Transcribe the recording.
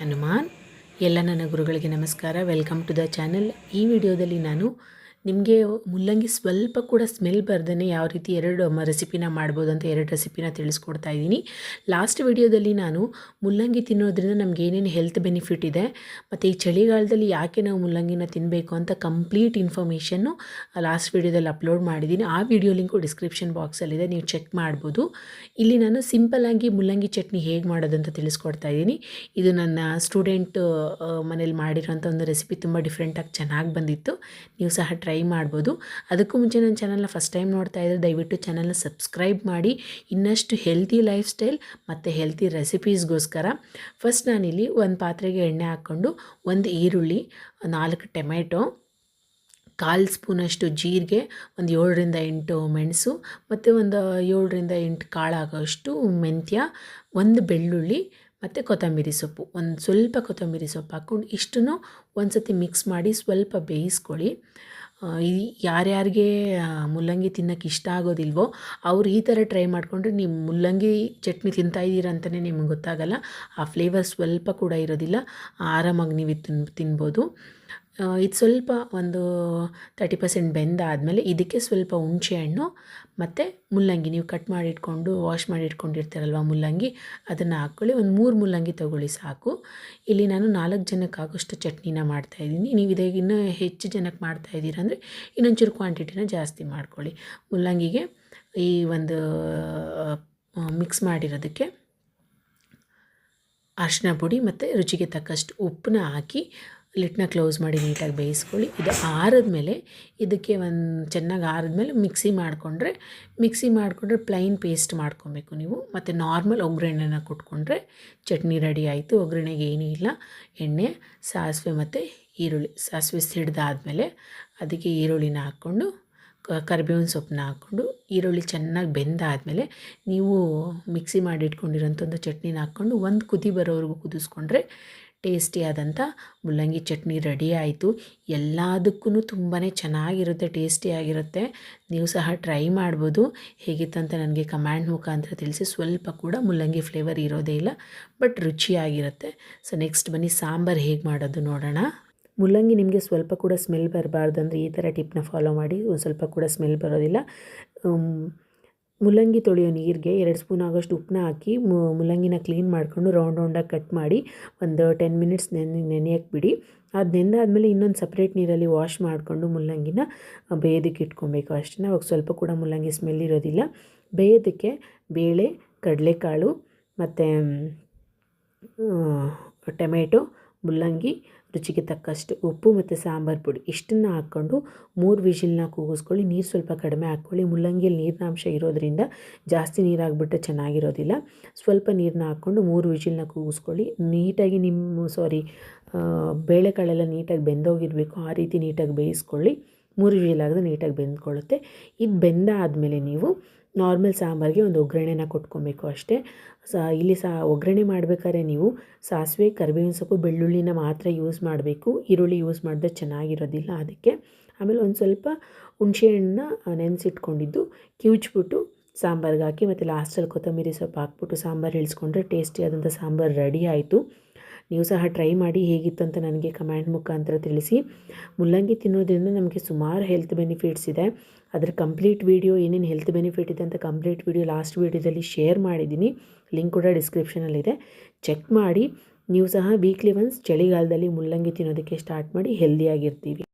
ಹನುಮಾನ್. ಎಲ್ಲ ನನ್ನ ಗುರುಗಳಿಗೆ ನಮಸ್ಕಾರ. ವೆಲ್ಕಮ್ ಟು ದ ಚಾನಲ್ ಈ ವಿಡಿಯೋದಲ್ಲಿ ನಾನು ನಿಮಗೆ ಮುಲ್ಲಂಗಿ ಸ್ವಲ್ಪ ಕೂಡ ಸ್ಮೆಲ್ ಬರ್ದೇ ಯಾವ ರೀತಿ ಎರಡು ರೆಸಿಪಿನ ಮಾಡ್ಬೋದು ಅಂತ ಎರಡು ರೆಸಿಪಿನ ತಿಳಿಸ್ಕೊಡ್ತಾ ಇದ್ದೀನಿ. ಲಾಸ್ಟ್ ವಿಡಿಯೋದಲ್ಲಿ ನಾನು ಮುಲ್ಲಂಗಿ ತಿನ್ನೋದ್ರಿಂದ ನಮ್ಗೆ ಏನೇನು ಹೆಲ್ತ್ ಬೆನಿಫಿಟ್ ಇದೆ, ಮತ್ತು ಈ ಚಳಿಗಾಲದಲ್ಲಿ ಯಾಕೆ ನಾವು ಮುಲ್ಲಂಗಿನ ತಿನ್ನಬೇಕು ಅಂತ ಕಂಪ್ಲೀಟ್ ಇನ್ಫಾರ್ಮೇಷನ್ನು ಲಾಸ್ಟ್ ವಿಡಿಯೋದಲ್ಲಿ ಅಪ್ಲೋಡ್ ಮಾಡಿದ್ದೀನಿ. ಆ ವಿಡಿಯೋ ಲಿಂಕು ಡಿಸ್ಕ್ರಿಪ್ಷನ್ ಬಾಕ್ಸಲ್ಲಿದೆ ನೀವು ಚೆಕ್ ಮಾಡ್ಬೋದು. ಇಲ್ಲಿ ನಾನು ಸಿಂಪಲ್ಲಾಗಿ ಮುಲ್ಲಂಗಿ ಚಟ್ನಿ ಹೇಗೆ ಮಾಡೋದು ಅಂತ ತಿಳಿಸ್ಕೊಡ್ತಾ ಇದ್ದೀನಿ. ಇದು ನನ್ನ ಸ್ಟೂಡೆಂಟ್ ಮನೇಲಿ ಮಾಡಿರೋಂಥ ಒಂದು ರೆಸಿಪಿ ತುಂಬ ಡಿಫ್ರೆಂಟಾಗಿ ಚೆನ್ನಾಗಿ ಬಂದಿತ್ತು. ನೀವು ಸಹ ಟ್ರೈ ಮಾಡ್ಬೋದು. ಅದಕ್ಕೂ ಮುಂಚೆ ನನ್ನ ಚಾನಲ್ನ ಫಸ್ಟ್ ಟೈಮ್ ನೋಡ್ತಾ ಇದ್ದರೆ ದಯವಿಟ್ಟು ಚಾನಲ್ನ ಸಬ್ಸ್ಕ್ರೈಬ್ ಮಾಡಿ. ಇನ್ನಷ್ಟು ಹೆಲ್ತಿ ಲೈಫ್ ಸ್ಟೈಲ್ ಮತ್ತು ಹೆಲ್ತಿ ರೆಸಿಪೀಸ್ಗೋಸ್ಕರ ಫಸ್ಟ್ ನಾನಿಲ್ಲಿ ಒಂದು ಪಾತ್ರೆಗೆ ಎಣ್ಣೆ ಹಾಕ್ಕೊಂಡು ಒಂದು ಈರುಳ್ಳಿ, ನಾಲ್ಕು ಟೊಮೆಟೊ, ಕಾಲು ಸ್ಪೂನಷ್ಟು ಜೀರಿಗೆ, ಒಂದು ಏಳರಿಂದ ಎಂಟು ಮೆಣಸು ಮತ್ತು ಒಂದು ಏಳರಿಂದ ಎಂಟು ಕಾಳಾಗೋಷ್ಟು ಮೆಂತ್ಯ, ಒಂದು ಬೆಳ್ಳುಳ್ಳಿ ಮತ್ತು ಕೊತ್ತಂಬರಿ ಸೊಪ್ಪು. ಒಂದು ಸ್ವಲ್ಪ ಕೊತ್ತಂಬರಿ ಸೊಪ್ಪು ಹಾಕ್ಕೊಂಡು ಇಷ್ಟನ್ನು ಒಂದು ಸತಿ ಮಿಕ್ಸ್ ಮಾಡಿ ಸ್ವಲ್ಪ ಬೇಯಿಸ್ಕೊಳ್ಳಿ. ಯಾರ್ಯಾರಿಗೆ ಮುಲ್ಲಂಗಿ ತಿನ್ನೋಕೆ ಇಷ್ಟ ಆಗೋದಿಲ್ವೋ ಅವ್ರು ಈ ಥರ ಟ್ರೈ ಮಾಡಿಕೊಂಡ್ರೆ ನಿಮ್ಮ ಮುಲ್ಲಂಗಿ ಚಟ್ನಿ ತಿಂತಾ ಇದ್ದೀರ ಅಂತಲೇ ನಿಮ್ಗೆ ಗೊತ್ತಾಗಲ್ಲ, ಆ ಫ್ಲೇವರ್ ಸ್ವಲ್ಪ ಕೂಡ ಇರೋದಿಲ್ಲ, ಆರಾಮಾಗಿ ನೀವು ತಿನ್, ತಿನ್ಬೋದು. ಇದು ಸ್ವಲ್ಪ ಒಂದು ತರ್ಟಿ ಪರ್ಸೆಂಟ್ ಬೆಂದಾದಮೇಲೆ ಇದಕ್ಕೆ ಸ್ವಲ್ಪ ಹುಣಸೆಹಣ್ಣು ಮತ್ತು ಮುಲ್ಲಂಗಿ. ನೀವು ಕಟ್ ಮಾಡಿಟ್ಕೊಂಡು ವಾಶ್ ಮಾಡಿ ಇಟ್ಕೊಂಡಿರ್ತೀರಲ್ವ ಮುಲ್ಲಂಗಿ, ಅದನ್ನು ಹಾಕ್ಕೊಳ್ಳಿ. ಒಂದು ಮೂರು ಮುಲ್ಲಂಗಿ ತೊಗೊಳ್ಳಿ ಸಾಕು. ಇಲ್ಲಿ ನಾನು ನಾಲ್ಕು ಜನಕ್ಕೆ ಆಗೋಷ್ಟು ಚಟ್ನಿನ ಮಾಡ್ತಾಯಿದ್ದೀನಿ ನೀವು ಇದೇ ಇನ್ನೂ ಹೆಚ್ಚು ಜನಕ್ಕೆ ಮಾಡ್ತಾಯಿದ್ದೀರ ಅಂದರೆ ಇನ್ನೊಂಚೂರು ಕ್ವಾಂಟಿಟಿನ ಜಾಸ್ತಿ ಮಾಡ್ಕೊಳ್ಳಿ. ಮುಲ್ಲಂಗಿಗೆ ಈ ಒಂದು ಮಿಕ್ಸ್ ಮಾಡಿರೋದಕ್ಕೆ ಅರಿಶಿನ ಪುಡಿ ಮತ್ತು ರುಚಿಗೆ ತಕ್ಕಷ್ಟು ಉಪ್ಪನ್ನ ಹಾಕಿ ಲಿಟ್ನ ಕ್ಲೋಸ್ ಮಾಡಿ ನೀಟಾಗಿ ಬೇಯಿಸ್ಕೊಳ್ಳಿ. ಇದು ಆರಿದ್ಮೇಲೆ ಇದಕ್ಕೆ ಒಂದು ಚೆನ್ನಾಗಿ ಆರಿದ್ಮೇಲೆ ಮಿಕ್ಸಿ ಮಾಡಿಕೊಂಡ್ರೆ ಮಿಕ್ಸಿ ಮಾಡಿಕೊಂಡ್ರೆ ಪ್ಲೈನ್ ಪೇಸ್ಟ್ ಮಾಡ್ಕೊಬೇಕು ನೀವು. ಮತ್ತು ನಾರ್ಮಲ್ ಒಗ್ಗರಣೆನ ಕೊಟ್ಕೊಂಡ್ರೆ ಚಟ್ನಿ ರೆಡಿ ಆಯಿತು. ಒಗ್ಗರಣೆಗೆ ಏನೂ ಇಲ್ಲ, ಎಣ್ಣೆ, ಸಾಸಿವೆ ಮತ್ತು ಈರುಳ್ಳಿ. ಸಾಸಿವೆ ಸಿಡ್ದಾದಮೇಲೆ ಅದಕ್ಕೆ ಈರುಳ್ಳಿನ ಹಾಕ್ಕೊಂಡು ಕರಿಬೇವಿನ ಸೊಪ್ಪನ್ನ ಹಾಕ್ಕೊಂಡು, ಈರುಳ್ಳಿ ಚೆನ್ನಾಗಿ ಬೆಂದಾದಮೇಲೆ ನೀವು ಮಿಕ್ಸಿ ಮಾಡಿ ಇಟ್ಕೊಂಡಿರೋಂಥ ಒಂದು ಚಟ್ನಿನ ಹಾಕ್ಕೊಂಡು ಒಂದು ಕುದಿ ಬರೋವರೆಗೂ ಕುದಿಸ್ಕೊಂಡ್ರೆ ಟೇಸ್ಟಿಯಾದಂಥ ಮುಲ್ಲಂಗಿ ಚಟ್ನಿ ರೆಡಿ ಆಯಿತು. ಎಲ್ಲದಕ್ಕೂ ತುಂಬಾ ಚೆನ್ನಾಗಿರುತ್ತೆ ಟೇಸ್ಟಿಯಾಗಿರುತ್ತೆ ನೀವು ಸಹ ಟ್ರೈ ಮಾಡ್ಬೋದು. ಹೇಗಿತ್ತಂತ ನನಗೆ ಕಮ್ಯಾಂಡ್ ಮುಖಾಂತರ ತಿಳಿಸಿ. ಸ್ವಲ್ಪ ಕೂಡ ಮುಲ್ಲಂಗಿ ಫ್ಲೇವರ್ ಇರೋದೇ ಇಲ್ಲ, ಬಟ್ ರುಚಿಯಾಗಿರುತ್ತೆ. ಸೊ, ನೆಕ್ಸ್ಟ್ ಬನ್ನಿ, ಸಾಂಬಾರು ಹೇಗೆ ಮಾಡೋದು ನೋಡೋಣ. ಮುಲ್ಲಂಗಿ ನಿಮಗೆ ಸ್ವಲ್ಪ ಕೂಡ ಸ್ಮೆಲ್ ಬರಬಾರ್ದು ಅಂದರೆ ಈ ಥರ ಟಿಪ್ನ ಫಾಲೋ ಮಾಡಿ. ಒಂದು ಸ್ವಲ್ಪ ಕೂಡ ಸ್ಮೆಲ್ ಬರೋದಿಲ್ಲ. ಮುಲ್ಲಂಗಿ ತೊಳೆಯೋ ನೀರಿಗೆ ಎರಡು ಸ್ಪೂನ್ ಆಗೋಷ್ಟು ಉಪ್ಪನ್ನ ಹಾಕಿ ಮುಲ್ಲಂಗಿನ ಕ್ಲೀನ್ ಮಾಡಿಕೊಂಡು ರೌಂಡ್ ರೌಂಡಾಗಿ ಕಟ್ ಮಾಡಿ ಒಂದು ಟೆನ್ ಮಿನಿಟ್ಸ್ ನೆನೆ ನೆನೆಯಕ್ಕೆ ಬಿಡಿ. ಅದು ನೆಂದಾದಮೇಲೆ ಇನ್ನೊಂದು ಸಪ್ರೇಟ್ ನೀರಲ್ಲಿ ವಾಶ್ ಮಾಡಿಕೊಂಡು ಮುಲ್ಲಂಗಿನ ಬೇಯೋದಕ್ಕೆ ಇಟ್ಕೊಬೇಕು. ಅಷ್ಟೇ ಅವಾಗ ಸ್ವಲ್ಪ ಕೂಡ ಮುಲ್ಲಂಗಿ ಸ್ಮೆಲ್ ಇರೋದಿಲ್ಲ. ಬೇಯೋದಕ್ಕೆ ಬೇಳೆ, ಕಡಲೆಕಾಳು ಮತ್ತು ಟೊಮೆಟೊ ಮುಲ್ಲಂಗಿ, ರುಚಿಗೆ ತಕ್ಕಷ್ಟು ಉಪ್ಪು ಮತ್ತು ಸಾಂಬಾರು ಪುಡಿ. ಇಷ್ಟನ್ನು ಹಾಕ್ಕೊಂಡು ಮೂರು ವಿಜಿಲ್ನ ಕೂಗಿಸ್ಕೊಳ್ಳಿ. ನೀರು ಸ್ವಲ್ಪ ಕಡಿಮೆ ಹಾಕ್ಕೊಳ್ಳಿ. ಮುಲ್ಲಂಗಿಯಲ್ಲಿ ನೀರಿನ ಅಂಶ ಇರೋದ್ರಿಂದ ಜಾಸ್ತಿ ನೀರಾಗ್ಬಿಟ್ಟು ಚೆನ್ನಾಗಿರೋದಿಲ್ಲ. ಸ್ವಲ್ಪ ನೀರನ್ನ ಹಾಕ್ಕೊಂಡು ಮೂರು ವಿಜಿಲ್ನ ಕೂಗಿಸ್ಕೊಳ್ಳಿ. ನೀಟಾಗಿ ನಿಮ್ಮ ಸಾರಿ ಬೇಳೆಕಾಳೆಲ್ಲ ನೀಟಾಗಿ ಬೆಂದೋಗಿರಬೇಕು. ಆ ರೀತಿ ನೀಟಾಗಿ ಬೇಯಿಸ್ಕೊಳ್ಳಿ. ಮೂರು ವಿಷಿಲಾಗದೆ ನೀಟಾಗಿ ಬೆಂದ್ಕೊಳ್ಳುತ್ತೆ. ಇದು ಬೆಂದಾದಮೇಲೆ ನೀವು ನಾರ್ಮಲ್ ಸಾಂಬಾರಿಗೆ ಒಂದು ಒಗ್ಗರಣೆನ ಕೊಟ್ಕೊಬೇಕು ಅಷ್ಟೇ. ಸ, ಇಲ್ಲಿ ಸಹ ಒಗ್ಗರಣೆ ಮಾಡಬೇಕಾದ್ರೆ ನೀವು ಸಾಸಿವೆ, ಕರಿಬೇವಿನ ಸೊಪ್ಪು, ಬೆಳ್ಳುಳ್ಳಿನ ಮಾತ್ರ ಯೂಸ್ ಮಾಡಬೇಕು. ಈರುಳ್ಳಿ ಯೂಸ್ ಮಾಡಿದ್ರೆ ಚೆನ್ನಾಗಿರೋದಿಲ್ಲ ಅದಕ್ಕೆ. ಆಮೇಲೆ ಒಂದು ಸ್ವಲ್ಪ ಹುಣಸೆಹಣ್ಣನ್ನ ನೆನೆಸಿಟ್ಕೊಂಡಿದ್ದು ಕಿವುಚ್ಬಿಟ್ಟು ಸಾಂಬಾರಿಗೆ ಹಾಕಿ ಮತ್ತು ಲಾಸ್ಟಲ್ಲಿ ಕೊತ್ತಂಬರಿ ಸೊಪ್ಪು ಹಾಕ್ಬಿಟ್ಟು ಸಾಂಬಾರು ಇಳಿಸ್ಕೊಂಡ್ರೆ ಟೇಸ್ಟಿಯಾದಂಥ ಸಾಂಬಾರು ರೆಡಿ ಆಯಿತು. ನೀವು ಸಹ ಟ್ರೈ ಮಾಡಿ ಹೇಗಿತ್ತು ಅಂತ ನನಗೆ ಕಮೆಂಟ್ ಮುಖಾಂತರ ತಿಳಿಸಿ. ಮುಲ್ಲಂಗಿ ತಿನ್ನೋದ್ರಿಂದ ನಮಗೆ ಸುಮಾರು ಹೆಲ್ತ್ ಬೆನಿಫಿಟ್ಸ್ ಇದೆ. ಅದರ ಕಂಪ್ಲೀಟ್ ವೀಡಿಯೋ ಏನೇನು ಹೆಲ್ತ್ ಬೆನಿಫಿಟ್ ಇದೆ ಅಂತ ಕಂಪ್ಲೀಟ್ ವೀಡಿಯೋ ಲಾಸ್ಟ್ ವೀಡಿಯೋದಲ್ಲಿ ಶೇರ್ ಮಾಡಿದ್ದೀನಿ. ಲಿಂಕ್ ಕೂಡ ಡಿಸ್ಕ್ರಿಪ್ಷನಲ್ಲಿದೆ ಚೆಕ್ ಮಾಡಿ. ನೀವು ಸಹ ವೀಕ್ಲಿ ಒನ್ಸ್ ಚಳಿಗಾಲದಲ್ಲಿ ಮುಲ್ಲಂಗಿ ತಿನ್ನೋದಕ್ಕೆ ಸ್ಟಾರ್ಟ್ ಮಾಡಿ ಹೆಲ್ದಿಯಾಗಿರ್ತೀವಿ